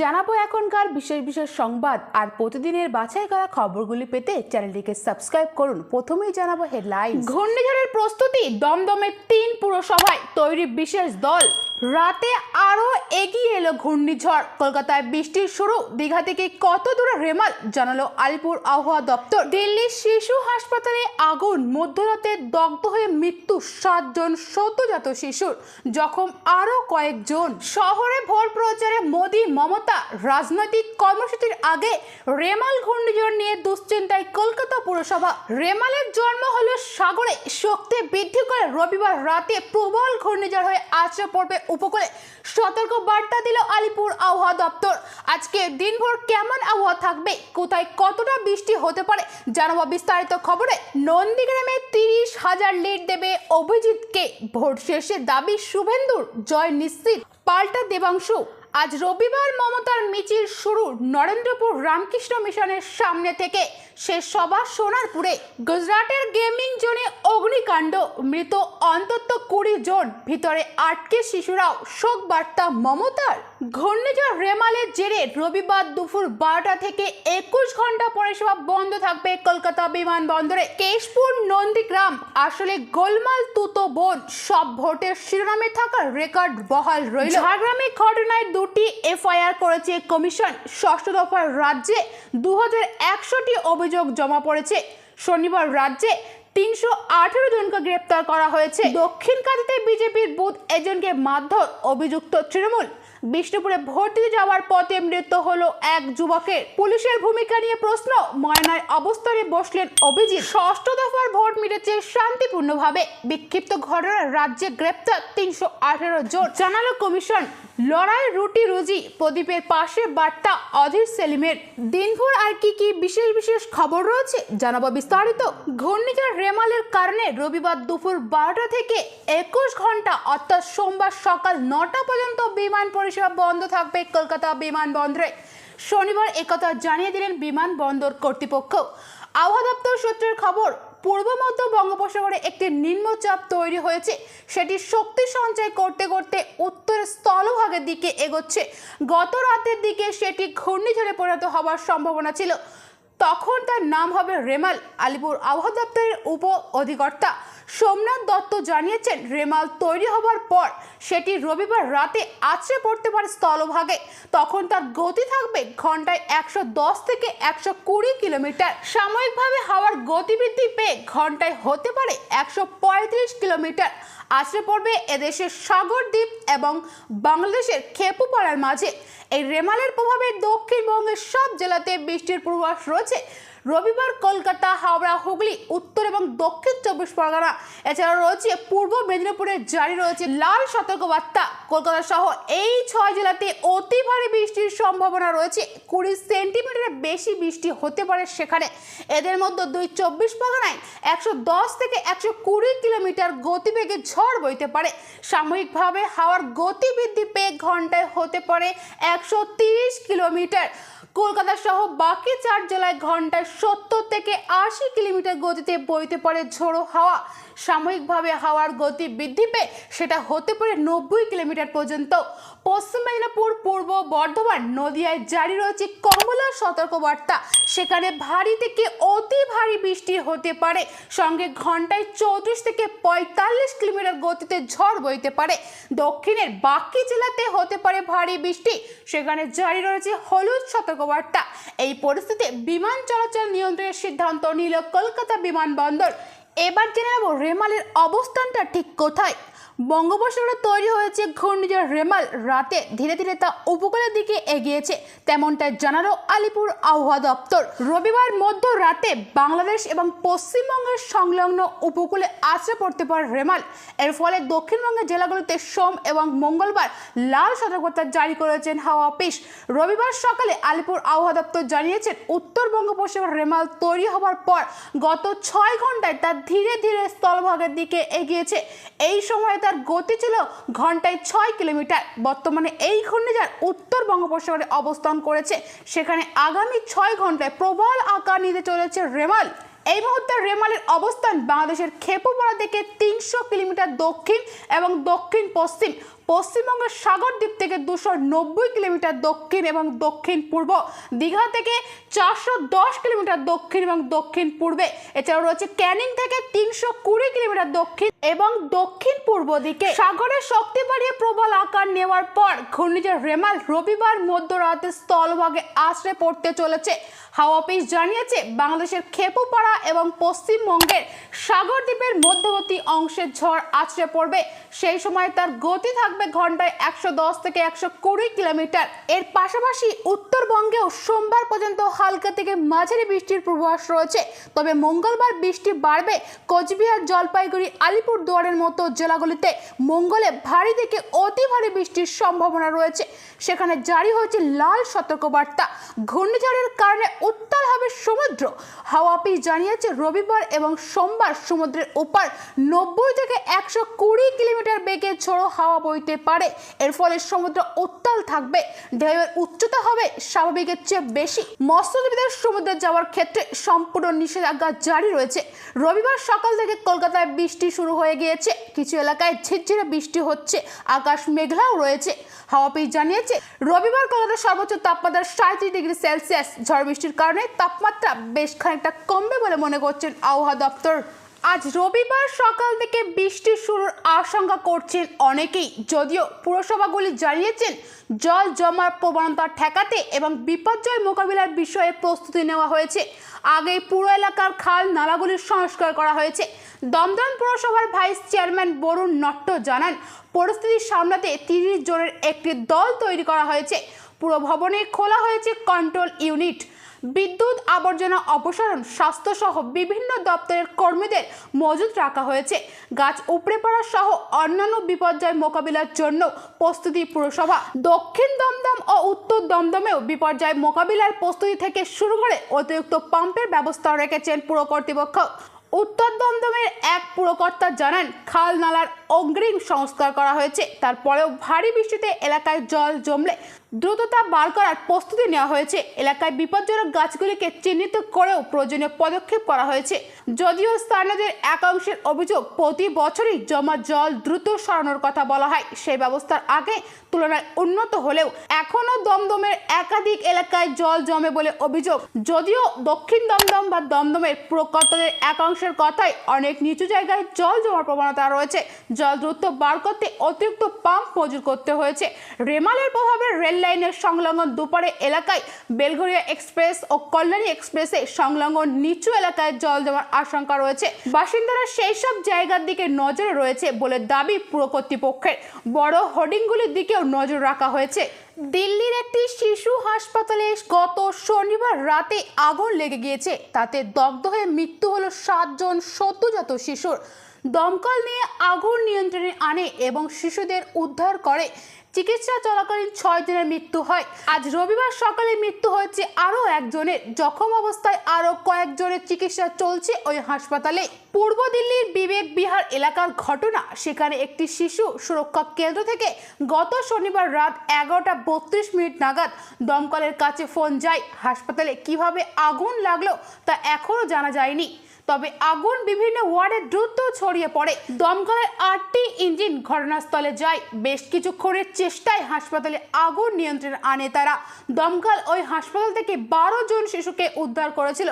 জানাব এখনকার বিশেষ বিশেষ সংবাদ আর প্রতিদিনের বাছাই করা খবরগুলি পেতে চ্যানেলটিকে সাবস্ক্রাইব করুন। প্রথমেই জানাব হেডলাইন ঘূর্ণিঝড়ের প্রস্তুতি দমদমের তিন পুরসভায় তৈরি বিশেষ দল। রাতে আরও এগিয়ে এলো ঘূর্ণিঝড়। কলকাতায় বৃষ্টির শুরু, দীঘা থেকে কত দূরে রেমাল জানালো আলিপুর আবহাওয়া দপ্তর। দিল্লির শিশু হাসপাতালে আগুন, মধ্যরাতে দগ্ধ হয়ে মৃত্যু সাতজন সদ্যজাত শিশুর, জখম আরও কয়েকজন। শহরে ভোট প্রচারে মোদী, মমতা, রাজনৈতিক কর্মসূচির আগে রেমাল ঘূর্ণিঝড় নিয়ে দুশ্চিন্তায় কলকাতা পুরসভা। রেমালের জন্ম হলো সাগরে, শক্তি বৃদ্ধি করে রবিবার রাতে প্রবল ঘূর্ণিঝড় হয়ে আছড়ে পড়বে উপকূলে সতর্ক বার্তা দিল আলিপুর আবহাওয়া দপ্তর। আজকে দিনভর কেমন আবহাওয়া থাকবে? কোথায় কতটা বৃষ্টি হতে পারে? জানাব বিস্তারিত খবরে। নন্দীগ্রামে তিরিশ হাজার লিড দেবে অভিজিৎকে। ভোট শেষে দাবি শুভেন্দুর। জয় নিশ্চিত। পাল্টা দেবাংশু। আজ রবিবার মমতার মিছিল শুরু নরেন্দ্রপুর রামকৃষ্ণ মিশনের সামনে থেকে। সে সভা সোনারপুরে। গুজরাটের গেমিং জোনে অগ্নিকাণ্ড। মৃত অন্তত কুড়ি জন। ভিতরে আটকে শিশুরাও। শোক বার্তা মমতার। ঘূর্ণিঝড় রেমালের জেরে রবিবার দুপুর বারোটা থেকে একুশ ঘণ্টা পরিষেবা বন্ধ থাকবে কলকাতা বিমানবন্দরে। কেশপুর, নন্দীগ্রাম, আসলে গোলমাল, তুতো, বোন, সব ভোটের শিরোনামে থাকা রেকর্ড বহাল রইল। ঝাড়গ্রামে ঘটনায় দুটি এফআইআর করেছে কমিশন। ষষ্ঠ দফার রাজ্যে দু একশোটি অভিযোগ জমা পড়েছে। শনিবার রাজ্যে তিনশো আঠেরো জনকে গ্রেপ্তার করা হয়েছে। দক্ষিণ কাঁদিতে বিজেপির বুথ এজেন্টকে মারধর, অভিযুক্ত তৃণমূল। বিষ্ণুপুরে ভর্তি যাওয়ার পথে মৃত্যু হলো এক যুবকের। পুলিশের ভূমিকা নিয়ে প্রশ্ন, ময়নায় অবস্থানে বসলেন অভিজিৎ। ষষ্ঠ দফার ভোট মিটেছে শান্তিপূর্ণভাবে। বিক্ষিপ্ত ঘটনার রাজ্যে গ্রেপ্তার তিনশো আঠেরো জন। জানালো কমিশন। লড়াই, রুটি, রুজি, প্রদীপের পাশে বার্তা অধীর সেলিমের। দিনভর আর কি কি বিশেষ বিশেষ খবর রয়েছে জানাব বিস্তারিত। ঘূর্ণিঝড় রেমালের কারণে রবিবার দুপুর বারোটা থেকে একুশ ঘণ্টা, অর্থাৎ সোমবার সকাল নটা পর্যন্ত বিমান পরিষেবা বন্ধ থাকবে কলকাতা বিমানবন্দরে শনিবার একথা জানিয়ে দিলেন বিমানবন্দর কর্তৃপক্ষ। আবহাওয়া দপ্তর সূত্রের খবর পূর্ব মধ্য বঙ্গোপসাগরে একটি নিম্নচাপ তৈরি হয়েছে। সেটি শক্তি সঞ্চয় করতে করতে উত্তর স্থলভাগের দিকে এগোচ্ছে। গত রাতের দিকে সেটি ঘূর্ণিঝড়ে পরিণত হওয়ার সম্ভাবনা ছিল। তখন তার নাম হবে রেমাল, আলিপুর আবহাওয়া দপ্তরের উপ অধিকর্তা সোমনাথ দত্ত জানিয়েছেন, রেমাল তৈরি হবার পর সেটি রবিবার রাতে আছড়ে পড়তে পারে স্থলভাগে। তখন তার গতি থাকবে ঘন্টায় একশো দশ থেকে একশো কুড়ি কিলোমিটার। সাময়িকভাবে হাওয়ার গতিবৃদ্ধি পেয়ে ঘন্টায় হতে পারে একশো পঁয়ত্রিশ কিলোমিটার। আছড়ে পড়বে এদেশের সাগর দ্বীপ এবং বাংলাদেশের খেপুপাড়ার মাঝে। এই রেমালের প্রভাবে দক্ষিণবঙ্গের সব জেলাতে বৃষ্টির পূর্বাভাস রয়েছে। রবিবার কলকাতা, হাওড়া, হুগলি, উত্তর এবং দক্ষিণ চব্বিশ পরগনা এছাড়া রয়েছে পূর্ব মেদিনীপুরে জারি রয়েছে লাল সতর্কবার্তা। কলকাতা সহ এই ছয় জেলাতে অতি ভারী বৃষ্টির সম্ভাবনা রয়েছে। কুড়ি সেন্টিমিটারের বেশি বৃষ্টি হতে পারে সেখানে। এদের মধ্যে দুই চব্বিশ পরগনায় একশো দশ থেকে একশো কুড়ি কিলোমিটার গতিবেগে ঝড় বইতে পারে। সাময়িকভাবে হাওয়ার গতি বৃদ্ধি পেয়ে ঘন্টায় হতে পারে একশো তিরিশ কিলোমিটার। কলকাতা সহ বাকি চার জেলায় ঘন্টায় সত্তর থেকে আশি কিলোমিটার গতিতে বইতে পারে ঝোড়ো হাওয়া। সাময়িকভাবে হাওয়ার গতি বৃদ্ধি পেয়ে সেটা হতে পারে নব্বই কিলোমিটার পর্যন্ত। পশ্চিম মেদিনীপুর, পূর্ব বর্ধমান নদিয়ায় জারি রয়েছে কমলা সতর্কবার্তা। সেখানে ভারী থেকে অতি ভারী বৃষ্টি হতে পারে। সঙ্গে ঘন্টায় চৌত্রিশ থেকে পঁয়তাল্লিশ কিলোমিটার গতিতে ঝড় বইতে পারে। দক্ষিণের বাকি জেলাতে হতে পারে ভারী বৃষ্টি। সেখানে জারি রয়েছে হলুদ সতর্কবার্তা। এই পরিস্থিতিতে বিমান চলাচল নিয়ন্ত্রণের সিদ্ধান্ত নিল কলকাতা বিমানবন্দর। এবার জেনে নেব রেমালের অবস্থানটা ঠিক কোথায়? বঙ্গোপসাগরে তৈরি হয়েছে ঘূর্ণিঝড় রেমাল। রাতে ধীরে ধীরে তা উপকূলের দিকে এগিয়েছে। তেমনটাই জানালো আলিপুর আবহাওয়া দপ্তর। রবিবার মধ্য রাতে বাংলাদেশ এবং পশ্চিমবঙ্গের সংলগ্ন উপকূলে আছড়ে পড়তে পারে রেমাল। এর ফলে দক্ষিণবঙ্গের জেলাগুলিতে সোম এবং মঙ্গলবার লাল সতর্কতা জারি করেছেন হাওয়া অফিস। রবিবার সকালে আলিপুর আবহাওয়া দপ্তর জানিয়েছেন উত্তর বঙ্গোপসাগর রেমাল তৈরি হওয়ার পর গত ছয় ঘন্টায় তা ধীরে ধীরে স্থলভাগের দিকে এগিয়েছে। এই সময়ে তার গতি ছিল ঘন্টায় ছয় কিলোমিটার। বর্তমানে এই ঘূর্ণিঝড় উত্তর বঙ্গোপসাগরে অবস্থান করেছে। সেখানে আগামী ছয় ঘন্টায় প্রবল আকার নিতে চলেছে রেমাল। এই মুহূর্তে রেমালের অবস্থান বাংলাদেশের খেপুপাড়া থেকে তিনশো কিলোমিটার দক্ষিণ এবং দক্ষিণ পশ্চিম। পশ্চিমবঙ্গের সাগরদ্বীপ থেকে দুশো নব্বই কিলোমিটার দক্ষিণ এবং দক্ষিণ পূর্ব। দীঘা থেকে চারশো দশ কিলোমিটার দক্ষিণ এবং দক্ষিণ পূর্বে। এছাড়াও রয়েছে ক্যানিং থেকে তিনশো কুড়ি কিলোমিটার দক্ষিণ এবং দক্ষিণ পূর্ব দিকে। সাগরের শক্তি বাড়িয়ে প্রবল আকার নেওয়ার পর, ঘূর্ণিঝড় রেমাল রবিবার মধ্যরাতে স্থলভাগে আশ্রে পড়তে চলেছে। হাওয়া অফিস জানিয়েছে, বাংলাদেশের খেপুপাড়া এবং পশ্চিমবঙ্গের সাগরদ্বীপের মধ্যবর্তী অংশের ঝড় আছড়ে পড়বে। সেই সময় তার গতি থাকবে ঘন্টায় একশো দশ থেকে একশো কুড়ি কিলোমিটার। এর পাশাপাশি উত্তরবঙ্গেও সোমবার পর্যন্ত হালকা থেকে মাঝারি বৃষ্টির পূর্বাভাস রয়েছে। তবে মঙ্গলবার বৃষ্টি বাড়বে কোচবিহার, জলপাইগুড়ি আলিপুর দুয়ারের মতো জেলাগুলিতে। মঙ্গলে ভারী থেকে অতি ভারী বৃষ্টির সম্ভাবনা রয়েছে। সেখানে জারি হয়েছে লাল সতর্কবার্তা। ঘূর্ণিঝড়ের কারণে উত্তাল হবে সমুদ্র। হাওয়া অফিস জানিয়েছে, রবিবার এবং সোমবার সমুদ্রের ওপার নব্বই থেকে একশো কুড়ি কিলোমিটার বেগে ঝোড়ো হাওয়া বইতে পারে। এর ফলে সমুদ্র উত্তাল থাকবে। ঢেউয়ের উচ্চতা হবে স্বাভাবিকের চেয়ে বেশি। মৎস্যজীবীদের সমুদ্রে যাওয়ার ক্ষেত্রে সম্পূর্ণ নিষেধাজ্ঞা জারি রয়েছে। রবিবার সকাল থেকে কলকাতায় বৃষ্টি শুরু হয়ে গিয়েছে। কিছু এলাকায় ঝিরঝিরে বৃষ্টি হচ্ছে। আকাশ মেঘলাও রয়েছে। হাওয়া জানিয়েছে, রবিবার কলকাতার সর্বোচ্চ তাপমাত্রা সাঁত্রিশ ডিগ্রি সেলসিয়াস। ঝড় বৃষ্টির কারণে তাপমাত্রা বেশ খানিকটা কমবে বলে মনে করছেন আবহাওয়া দপ্তর। আজ রবিবার সকাল থেকে বৃষ্টি শুরুর আশঙ্কা করছেন অনেকেই। যদিও পুরসভাগুলি জানিয়েছেন, জল জমার প্রবণতা ঠেকাতে এবং বিপর্যয় মোকাবিলার বিষয়ে প্রস্তুতি নেওয়া হয়েছে। আগেই পুরো এলাকার খাল নালাগুলির সংস্কার করা হয়েছে। দমদম পুরসভার ভাইস চেয়ারম্যান বরুণ নট্ট জানান, পরিস্থিতি সামলাতে তিরিশ জনের একটি দল তৈরি করা হয়েছে। পুরো ভবনে খোলা হয়েছে কন্ট্রোল ইউনিট। বিদ্যুৎ, আবর্জনা, অপসারণ, স্বাস্থ্যসহ বিভিন্ন দপ্তরের কর্মীদের মজুদ রাখা হয়েছে। গাছ উপড়ে পড়া সহ অন্যান্য বিপর্যয় মোকাবিলার জন্য প্রস্তুতি পুরসভা। দক্ষিণ দমদম ও উত্তর দমদমেও বিপর্যয় মোকাবিলার প্রস্তুতি থেকে শুরু করে অতিরিক্ত পাম্পের ব্যবস্থা রেখেছেন পুর কর্তৃপক্ষ। উত্তর দমদমের এক পুরকর্তা জানান, খাল নালার অগ্রিম সংস্কার করা হয়েছে। তারপরেও ভারী বৃষ্টিতে এলাকায় জল জমলে দ্রুততা বার করার প্রস্তুতি নেওয়া হয়েছে। এলাকায় বিপজ্জনক গাছগুলিকে চিহ্নিত করেও প্রয়োজনীয় পদক্ষেপ করা হয়েছে। যদিও স্থানীয়দের একাংশের অভিযোগ, প্রতি বছরই জমা জল দ্রুত সরানোর কথা বলা হয়। সেই ব্যবস্থার আগে তুলনায় উন্নত হলেও এখনও দমদমের একাধিক এলাকায় জল জমে বলে অভিযোগ। যদিও দক্ষিণ দমদম বা দমদমের পুরকর্তাদের একাংশের কথায় অনেক নিচু জায়গায় জল জমার প্রবণতা রয়েছে। জল দ্রুত বার করতে অতিরিক্ত পাম্প মজুর করতে হয়েছে। রেমালের প্রভাবে রেল লাইনের সংলগ্ন দুপারে এলাকায় বেলঘরিয়া এক্সপ্রেস ও কল্যাণী এক্সপ্রেসে সংলগ্ন নিচু এলাকায় জল জমার আশঙ্কা রয়েছে। বাসিন্দারা সেই সব জায়গার দিকে নজরে রয়েছে বলে দাবি পুর কর্তৃপক্ষের। বড় হোর্ডিংগুলির দিকেও নজর রাখা হয়েছে। দিল্লির একটি শিশু হাসপাতালে গত শনিবার রাতে আগুন লেগে গিয়েছে। তাতে দগ্ধ হয়ে মৃত্যু হলো সাতজন সদ্যজাত শিশুর। দমকল নিয়ে আগুন নিয়ন্ত্রণে আনে এবং শিশুদের উদ্ধার করে। চিকিৎসা চলাকালীন ছয় জনের মৃত্যু হয়। আজ রবিবার সকালে মৃত্যু হয়েছে আরও একজনের। জখম অবস্থায় আরও কয়েকজনের চিকিৎসা চলছে ওই হাসপাতালে। পূর্ব দিল্লির বিবেক বিহার এলাকার ঘটনা। সেখানে একটি শিশু সুরক্ষা কেন্দ্র থেকে গত শনিবার রাত এগারোটা বত্রিশ মিনিট নাগাদ দমকলের কাছে ফোন যায়। হাসপাতালে কীভাবে আগুন লাগল তা এখনও জানা যায়নি। তবে আগুন বিভিন্ন ওয়ার্ডে দ্রুত ছড়িয়ে পড়ে। দমকলের আটটি ইঞ্জিন ঘটনাস্থলে যায়। বেশ কিছুক্ষণের চেষ্টায় হাসপাতালে আগুন নিয়ন্ত্রণে আনে তারা। দমকল ওই হাসপাতাল থেকে বারো জন শিশুকে উদ্ধার করেছিল।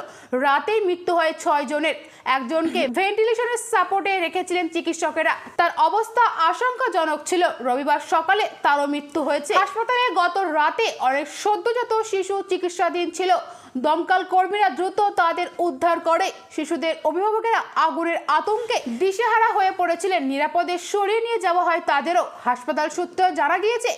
রাতেই মৃত্যু হয় ছয় জনের। একজনকে ভেন্টিলেশনের সাপোর্টে রেখেছিলেন চিকিৎসকেরা। তার অবস্থা আশঙ্কাজনক ছিল। রবিবার সকালে তারও মৃত্যু হয়েছে। হাসপাতালে গত রাতে অনেক সদ্যজাত শিশু চিকিৎসাধীন ছিল। দমকল কর্মীরা দ্রুত তাদের উদ্ধার করে। শিশুদের অভিভাবকেরা আগুনের আতঙ্কে দিশেহারা হয়ে পড়েছিলেন। নিরাপদে সরিয়ে নিয়ে যাওয়া হয় তাদেরও। হাসপাতাল সূত্রে জানা গিয়েছে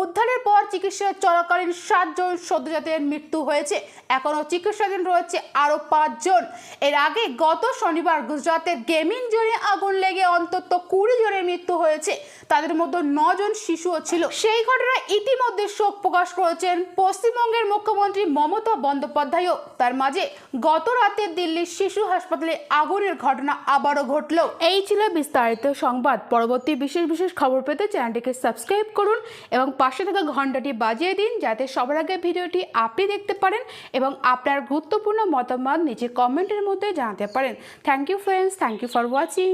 উদ্ধারের পর চিকিৎসা চলাকালীন সাতজন সদ্যজাতের মৃত্যু হয়েছে। এখনও চিকিৎসাধীন রয়েছে আরও পাঁচজন। এর আগে গত শনিবার গুজরাতের গেমিং জোনে আগুন লেগে অন্তত কুড়ি জনের মৃত্যু হয়েছে। তাদের মধ্যে নজন শিশুও ছিল। সেই ঘটনায় ইতিমধ্যে শোক প্রকাশ করেছেন পশ্চিমবঙ্গের মুখ্যমন্ত্রী মমতা বন্দ্যোপাধ্যায়ও। তার মাঝে গত রাতে দিল্লির শিশু হাসপাতালে আগুনের ঘটনা আবারও ঘটল। এই ছিল বিস্তারিত সংবাদ। পরবর্তী বিশেষ বিশেষ খবর পেতে চ্যানেলটিকে সাবস্ক্রাইব করুন এবং পাশে থাকা ঘন্টাটি বাজিয়ে দিন যাতে সবার আগে ভিডিওটি আপনি দেখতে পারেন এবং আপনার গুরুত্বপূর্ণ মতামত নিচে কমেন্টের মধ্যে জানাতে পারেন। Thank you friends thank you for watching